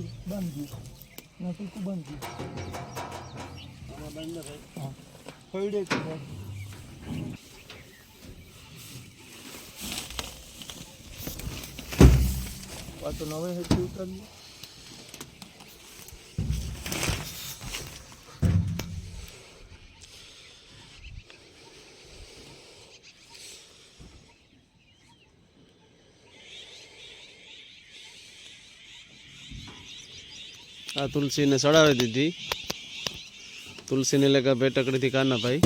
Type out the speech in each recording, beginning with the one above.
તેથી બંધ ગયું ને ટીકું બંધ ગયું બંધ ભાઈ હા ફોડે તો બંધ પાછું નવે હેઠી ઉતાર્યું. આ તુલસીને ચડાવી દીધી. તુલસીને લેકા ભેટકડીથી કાના ભાઈ.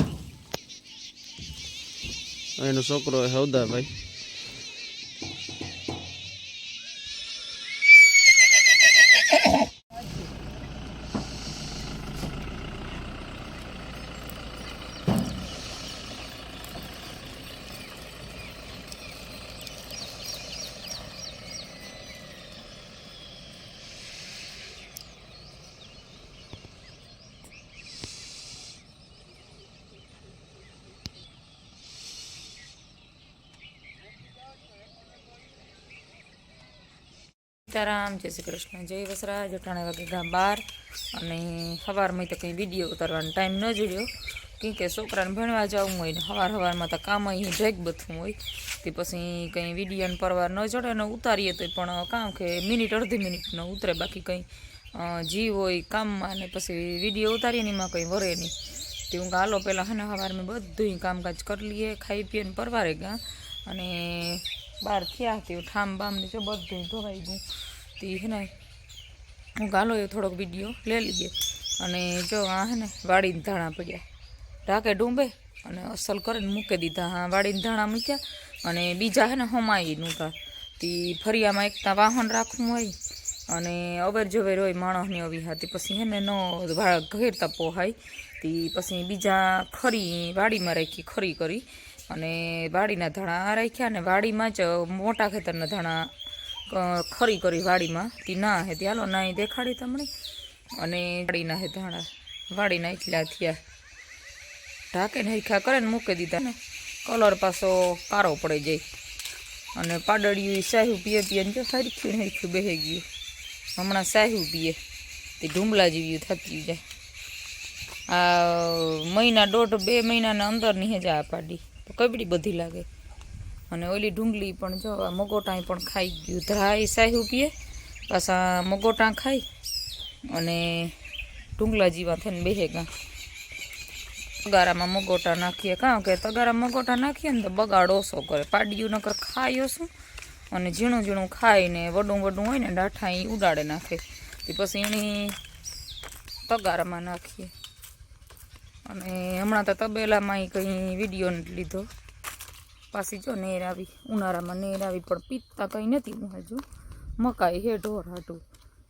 એનો છોકરો હવદા સીતારામ, જય શ્રી કૃષ્ણ, જય વસરા વાગે ગા બાર અને સવારમાં તો કંઈ વીડિયો ઉતારવાનો ટાઈમ ન જોડ્યો. કેમ કે છોકરાને ભણવા જવું હોય ને સવાર સવારમાં તો કામ અહીં ડ્રેક બધું હોય. તે પછી કંઈ વિડીયોને પરવાર ન ચડે ને ઉતારીએ તો પણ કામ કે મિનિટ, અડધી મિનિટનો ઉતરે. બાકી કંઈ જીવ હોય કામમાં ને પછી વીડિયો ઉતારીએ ને એમાં કંઈ વરે નહીં. તે હું હાલો, પહેલાં હે ને સવારમાં બધું કામકાજ કરી લઈએ, ખાઈ પીએ ને પરવારે ગયા અને બહાર થયા તે ઠામ બામ ને જો બધું ધોવાઈ ગયું. તે હે ને, હું ગાલો એ થોડોક વીડિયો લઈ લઈએ. અને જો આ હે ને, વાડીને ધાણા પડ્યા. ઢાકે ડૂંબે અને અસલ કરીને મૂકી દીધા. હા, વાડીને ધાણા મૂક્યા અને બીજા હે ને હમાઈ નહોતા તે ફરિયામાં એકતા વાહન રાખવું હોય અને અવેર જવેર હોય માણસની આવી હતી પછી હે ને ઘેરતા પોહાય. તે પછી બીજા ખરી વાડીમાં રાખી ખરી કરી. અને વાડીના ધાણા રાખ્યા ને વાડીમાં જ મોટા ખેતરના ધાણા ખરી કરી વાડીમાં. તે ના હે, તે હાલો, ના દેખાડી તમને. અને વાડીના હે ધાણા, વાડીના એટલા થયા. ઢાંકે નાખ્યા કરે ને મૂકી દીધા ને, કલર પાછો કારો પડી જાય. અને પાડળિયું સાહુ પીએ પીએ ને જો હરખ્યું ને હરખ્યું બેહી ગયું. હમણાં સાહુ પીએ, તે ઢુંબલા જેવી થતી જાય. આ મહિના દોઢ બે મહિનાના અંદરની હેજા આ પાડી. તો કબડી બધી લાગે. અને ઓલી ઢુંગલી પણ જો આ મગોટા પણ ખાઈ ગયું. ધ્રાઈ સાહુ પીએ પાછા મગોટા ખાઈ અને ઢુંગલા જેવા થઈને બેહે ગા તગારામાં મગોટા નાખીએ. કાં કે તગારામાં મગોટા નાખીએ ને તો બગાડ ઓછો કરે. પાડિયું નકર ખાય ઓછું અને ઝીણું ઝીણું ખાઈને વડું વડું હોય ને ડાઠા એ ઉડાડે નાખે. પછી એની તગારામાં નાખીએ. અને હમણાં તો તબેલામાં કંઈ વીડિયો નથી લીધો. પાછી જો નેર આવી, ઉનાળામાં નેર આવી, પણ પીતા કંઈ નથી હું હજુ. મકાઈ હે, ઢોર હાટું.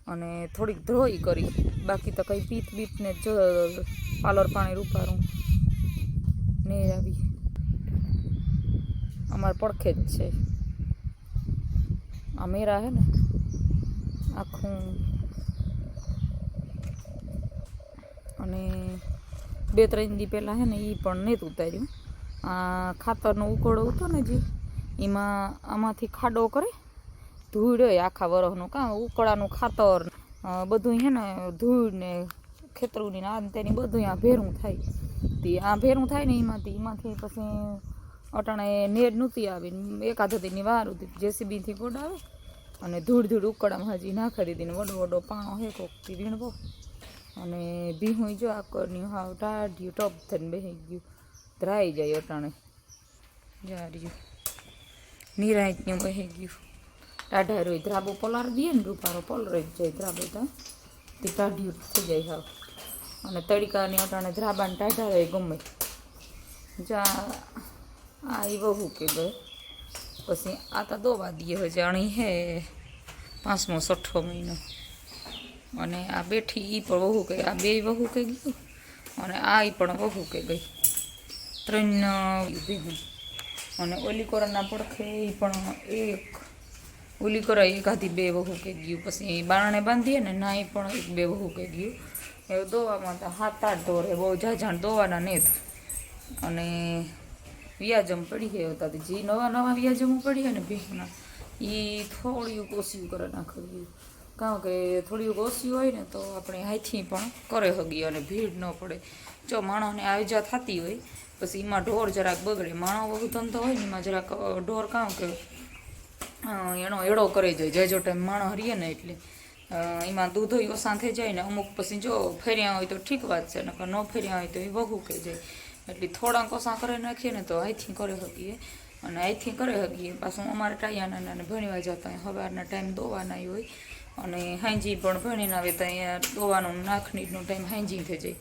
અને થોડીક ધ્રોઈ કરી. બાકી તો કંઈ પીત બીતને જ પાલર પાણી રૂપારું. નેર આવી. અમારે પડખે જ છે. આ મેરા હે ને, આખું. અને બે ત્રણ દી પહેલાં હે ને એ પણ નહીં ઉતાર્યું. ખાતરનો ઉકળો હતો ને જે, એમાં આમાંથી ખાડો કરે, ધૂળ આખા વરસનું કાં ઉકળાનું ખાતર બધું હે ને ધૂળ ને ખેતરુંની આ તેની બધું આ ભેરું થાય. તે આ ભેરું થાય ને એમાંથી એમાંથી પછી અટાણે નેર નહોતી આવી એકાદતીની વાર હતી જેસીબીથી ગોડાવે અને ધૂળ ધૂળ ઉકળામાં હજી નાખી દીધી ને વડો વડો પાણો હે કોકથી વીણવો. અને ભીહું જો આકરની હાવ ટાઢ્યું ટપ થઈને બેસી ગયું. ધ્રાઈ જાય અટાણે. જાર્યું નિરાયતનું બેસી ગયું. ટાઢા રોય ધ્રાબો પલાર દે ને રૂપારો, પલરાઈ જાય ધ્રાબો તો. તે ટાઢ્યું થઈ જાય હાવ. અને તડકાની અટાણે ધ્રાબાને ટાઢા રહે ગમે. જા, આ એ બહુ કે ગયો. પછી આ તો દોવા દઈએ હવે જાણી હે, પાંચમો, છઠ્ઠો મહિનો. અને આ બેઠી એ પણ વહુ કે આ બે વહુ કે ગયું અને આ એ પણ વહુ કે ગઈ. ત્રણ ભેગું અને ઓલી કોરાના પડખે એ પણ એક ઓલી કોરા એક હાથી બે વહુ કે ગયું. પછી બારણે બાંધીએ ને ના એ પણ એક બે વહુ કે ગયું. એ દોવામાં તો હાથ આઠ દોરે, બહુ જાજાણ દોવાના ને અને વ્યાજમ પડી ગયા હતા જે નવા નવા વ્યાજમો પડ્યા ને ભેગના એ થોડીયું કોશિયું કરે નાખ્યું કારણ કે થોડીક ઓછી હોય ને તો આપણે હાથથી પણ કરે હગી અને ભીડ ન પડે. જો માણસને આયોજા થતી હોય, પછી એમાં ઢોર જરાક બગડે, માણસ બહુ ધંધો હોય ને એમાં જરાક ઢોર કાં કે એનો એડો કરી જાય. જાજો ટાઈમ માણસ હરીએ ને એટલે એમાં દૂધો ઓછા થઈ જાય ને અમુક પછી જો ફેર્યા હોય તો ઠીક વાત છે, નકર ન ફેર્યા હોય તો એ વહુ કે જાય. એટલે થોડાક ઓછા કરી નાખીએ ને તો અહીંથી કરી શકીએ અને અહીંથી કરી શકીએ પાછું અમારે ટાયાના ભણવા જતા હોય. સવારના ટાઈમ દોવાના હોય. અને હાંજી પણ ભણીને આવે તો અહીંયા દોવાનું નાખનીનો ટાઈમ હાંજી થઈ જાય.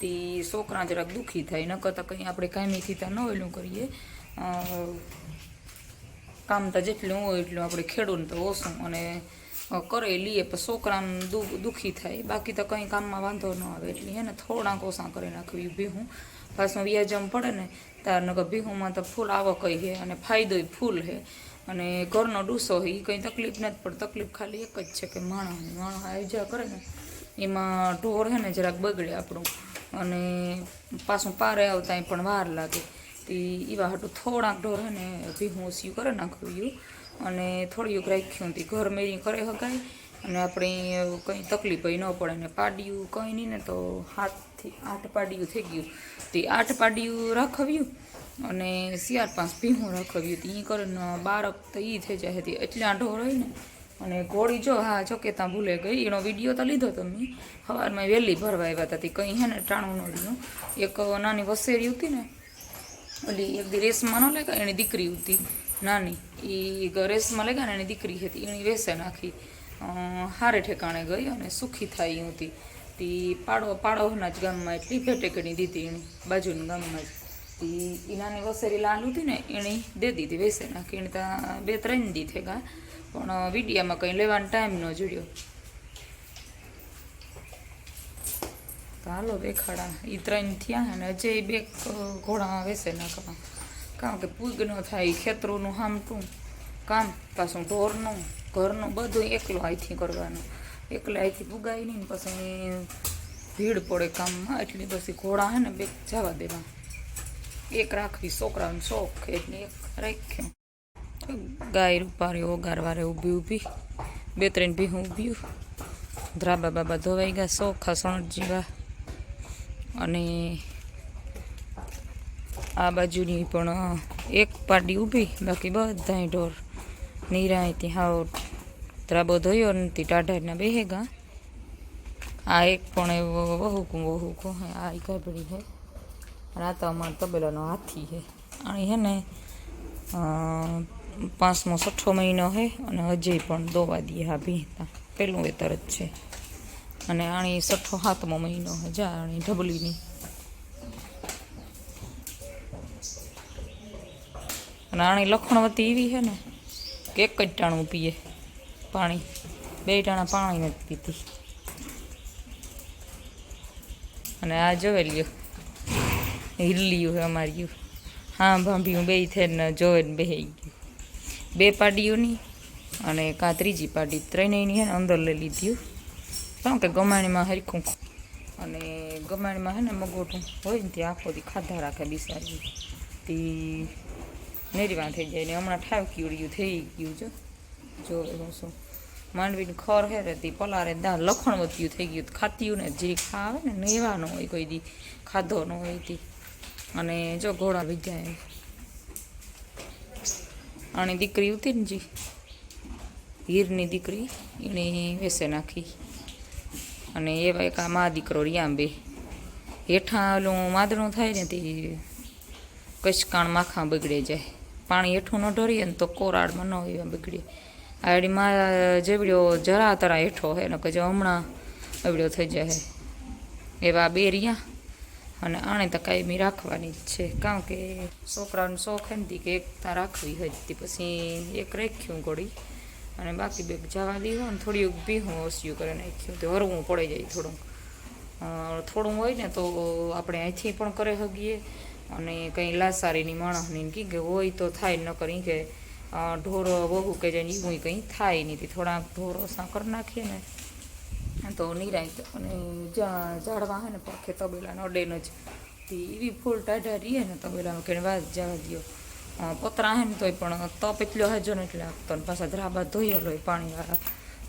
તે છોકરા જરાક દુઃખી થાય, નકર તો કંઈ આપણે કાયમીથી ત્યાં ન ઓલું કરીએ. કામ તો જેટલું હોય એટલું આપણે ખેડૂને તો ઓછું અને કરે લઈએ પણ છોકરાને દુઃખી થાય. બાકી તો કંઈ કામમાં વાંધો ન આવે. એટલે એને થોડાક ઓછા કરી નાખવી ભીહું. પાછું વ્યાજમ પડે ને, તાર નકર ભીહુંમાં તો ફૂલ આવો છે અને ફાયદોય ફૂલ છે અને ઘરનો ડૂસો એ કંઈ તકલીફ નથી, પણ તકલીફ ખાલી એક જ છે કે માણસ માણસ આયોજા કરે ને, એમાં ઢોર છે ને જરાક બગડે આપણું. અને પાછું પારે આવતા પણ વાર લાગે. તે એવા હાટું થોડાક ઢોર છે ને, ભીહું ઓછું કરે, નાખવ્યું. અને થોડીક રાખ્યું તે ઘર મેરી કરે શકાય અને આપણે કંઈ તકલીફ ન પડે ને પાડ્યું કંઈ નહીં ને તો હાથથી આઠ પાડ્યું થઈ ગયું. તે આઠ પાડ્યું રાખવ્યું. અને શિયાળ પાંચ ભીહું રાખવ્યું તે એ કરીને બાળક તો એ થઈ જાય હતી. એટલા ઢોર હોય ને, અને ઘોડી જો, હા, જો કે ત્યાં ભૂલે ગઈ. એનો વીડિયો તો લીધો તમે. સવારમાં વહેલી ભરવા આવ્યા હતા. કંઈ હે ને, ટાણું ન લીધું એક નાની વસેરી હતી ને, ઓલી એક રેસમાં ન લેગા એની દીકરી હતી. નાની. એ રેસમાં લેગા ને, એની દીકરી હતી. એની વેસે નાખી. હારે ઠેકાણે ગઈ અને સુખી થાય ઈ હતી. તે પાડો પાડોના જ ગામમાં એટલી ભેટેકડી દીધી એની બાજુના ગામમાં જ. તી ઈ નાની વસેરી લાલ હતી ને એણે દે દીધી વેસે નાખી એણે ત્યાં બે ત્રણ દી થેગા પણ વિડીયામાં કંઈ લેવાનો ટાઈમ ન જોડ્યો તો હાલો બેખાડા એ ત્રણ થયા અને હજે બે ઘોડા વેસે નાખવા કારણ કે પૂગ ન થાય ખેતરોનું હામટું કામ પાછું ઢોરનું ઘરનું બધું એકલું અહીંથી કરવાનું એકલે અહીંથી પુગાય નહીં પછી ભીડ પડે કામમાં એટલે પછી ઘોડા હે ને બે જવા દેવા એક રાખવી છોકરાનો શોખ એટલે એક રાખ્યો ગાય રૂપારી ઓગારવારે ઊભી ઊભી બે ત્રણ ભી હું ઊભી ધ્રાબા બાબા ધોવાઈ ગયા સોખા સણટ જીવા અને આ બાજુની પણ એક પાડી ઊભી બાકી બધાય ઢોર નિરાયથી હાવ ધ્રાબો ધોયો નથી ટાઢાના બેહેગા આ એક પણ એવો વહુ વહુકો હે આ ઈ ગાભડી હે અને આ તો તબેલાનો હાથી હે અને છે પાંચમો, છઠ્ઠો મહિનો છે અને હજી પણ દોવા દઈએ હા ભીતા પેલું વેતર જ છે. અને આણી છઠ્ઠો, સાતમો મહિનો હે જા, આણી ઢબલીની. અને આણી લખણવતી એવી છે ને, કે એક જ ટાણું પીએ પાણી. બે ટાણા પાણી નથી પીતી. અને આ જોવે લ્યો હિલ્લીયું છે અમારી હા હું બે થઈને જોઈને ને બેહી ગયું બે પાડીઓની અને કાં ત્રીજી પાડી. ત્રણેયની હે ને અંદર લઈ લીધી કારણ કે ગમાણીમાં હરખું અને ગમાણીમાં હે ને મગોઠું હોય ને ત્યાં આખો દી ખાધા રાખે બિસારી તી નેરીમાં થઈ જાય ને હમણાં ઠાવ કીડ્યું થઈ ગયું જો જો હું શું? માંડવીને ખર હે રે તે પલારે દા લખણ વધ્યું થઈ ગયું. ખાતીયું ને જે ખાવે ને નેવાનો હોય કોઈ દી ખાધો ન હોય તી. અને જો ઘોડા એમ. આની દીકરી હતી ને જી. હીરની દીકરી એણે વેસે નાખી. અને એવા એક આ મા દીકરો રિયામ બે. હેઠા ઓલું માદણું થાય ને તે કચકાણ માખા બગડે જાય. પાણી હેઠું ન ઢોરીએ ને તો કોરાડમાં ન એવા બગડે. આડી માં જેવડ્યો જરા તરા હેઠો હે ને કે હમણાં એવડ્યો થઈ જાય એવા બે રિયા અને આણે તો કાયમી રાખવાની જ છે. કારણ કે છોકરાનો શોખ એમ હતી કે એક ત્યાં રાખવી હતી પછી એક રાખ્યું ઘોડી અને બાકી બે જવા દીધો ને થોડી ભીહું ઓસ્યું કરી નાખ્યું તો હરવું પડી જાય થોડુંક. થોડું હોય ને તો આપણે અહીંથી પણ કરી શકીએ અને કંઈ લાસારીની માણસની કી કે હોય તો થાય ન કરી કે ઢોરો બહુ કે ને એવું કંઈ થાય નહીં થોડાક ઢોરો કરી નાખીએ ને તો નિરાય અને ઝાડવા હે ને પાખે તબેલાનો અડેનો જ. તે એવી ફૂલ ટાઢા રહીએ ને તબેલાનો કે વાત જવા દો પતરા હે ને તોય પણ તપ એટલો હજો ને એટલે આપતો ને પાછા ધ્રાબા ધોયેલો હોય પાણીવાળા.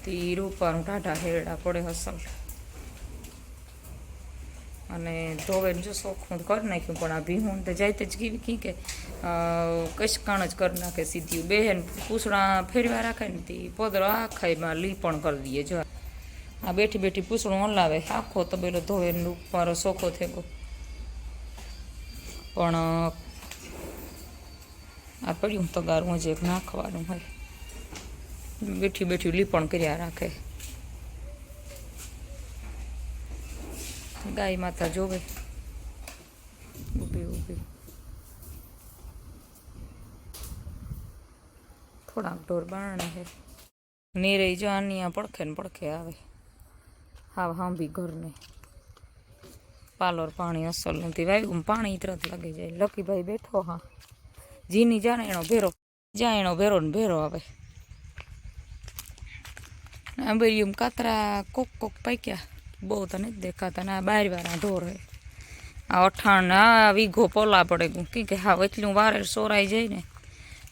તે રૂપાનું ટાઢા હેરડા પડે હસલ અને ધોવે જો સોખું કરી નાખ્યું, પણ આ ભીહું તો જાય જ કેવી કી કે કશકાણ જ કરી નાખે સીધી બેહેન પૂછડા ફેરવા રાખે ને તે પોદરો આખાઈમાં લીપણ કરી દઈએ જો. આ બેઠી બેઠી પૂછડું હલાવે. આખો તબેલો ધોવે મારો સોખો થયો પણ, આ પડ્યું તગારું હજી એક નાખવાનું હોય. બેઠી બેઠી લીપણ કર્યા રાખે. ગાય માતા જોવે. ઊભી ઊભી થોડાક ઢોર બારણે છે નીરે જો આની પડખે ને પડખે આવે. હાવ હાંભી ઘરને. પાલોર પાણી અસલ નથી. વાગ્યું પાણી તરત લાગી જાય. લકીભાઈ બેઠો હા. જીની જાણે એનો ભેરો, જ્યાં એનો ભેરો ને ભેરો આવે. આંબેરિયું કાતરા કોક કોક પાક્યા. બહુ તને જ દેખાતા ને આ બારવાળા ઢોર હે. આ અઠાણ આ વીઘો પોલા પડે કી કે હા, એટલું વારે સોરાઈ જાય ને.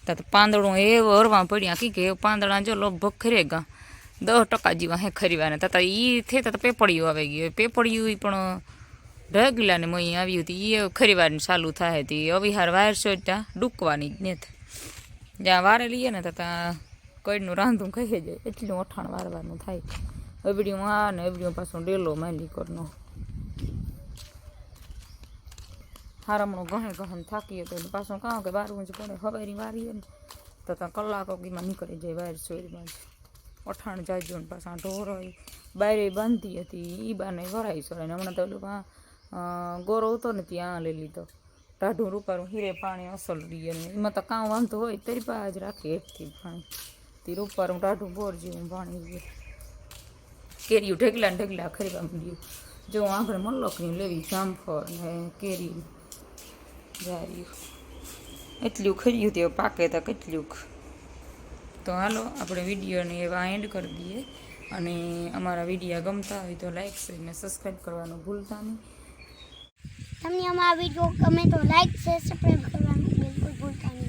તા પાંદડું એ હરવા પડ્યા. કી કે પાંદડા જો લગભગ ખરેગા દસ ટકા જેવા હે ખરીવાના. તતા ઈ થે તો પેપડિયું આવી ગયું. પેપડિયું ઈ પણ ઢગલા ને મહી આવ્યું હતી. એ ખરીવાની ચાલુ થાય હતી. અવિહાર વાયર ત્યાં ડૂકવાની જ નથી જ્યાં વારે લઈએ ને ત્યાં કઈનું રાંધું ખાઈ જાય. એટલું અઠાણ વારવાનું થાય. એવડીયું આ ને એવડીયું પાછું ડેલો માલી કરનો. હારામણો ગહે ગહન થાકીએ તો પાછું કાં કે બારવું જ પડે. હવારી વારીએ ને તો ત્યાં કલાકો કીમાં નીકળી જાય વાયર સોરીમાં અઠાણ જાજો ને પાછા ઢોર હોય બારે બાંધી હતી એ બાને ભરાઈ સોરે ને હમણાં તો ઓલું પા ગોરો હતો ને ત્યાં લઈ લીધો. ટાઢું રૂપારું હીરે પાણી અસલ રહીએ ને. એમાં તો કાં વાંધો હોય તરી પા જ રાખે એકથી પાણી. તે રૂપારું ટાઢું બોર જેવું પાણી રહીએ કેરીયું ઢગલા ને ઢગલા ખરીવા મળ્યું જો આગળ મલ્લકની લેવી જામફળ ને કેરી. જાર્યું એટલું ખરીયું તે પાકે તો કેટલું તો હાલો, આપણે વિડીયોને એવા એન્ડ કરી દઈએ. અને અમારા વીડિયો ગમતા હોય તો લાઈક શેર અને સબસ્ક્રાઈબ કરવાનું ભૂલતા નહીં. તમને અમારા વીડિયો ગમે તો લાઈક શેર સબસ્ક્રાઈબ કરવાનું બિલકુલ ભૂલતા નહીં.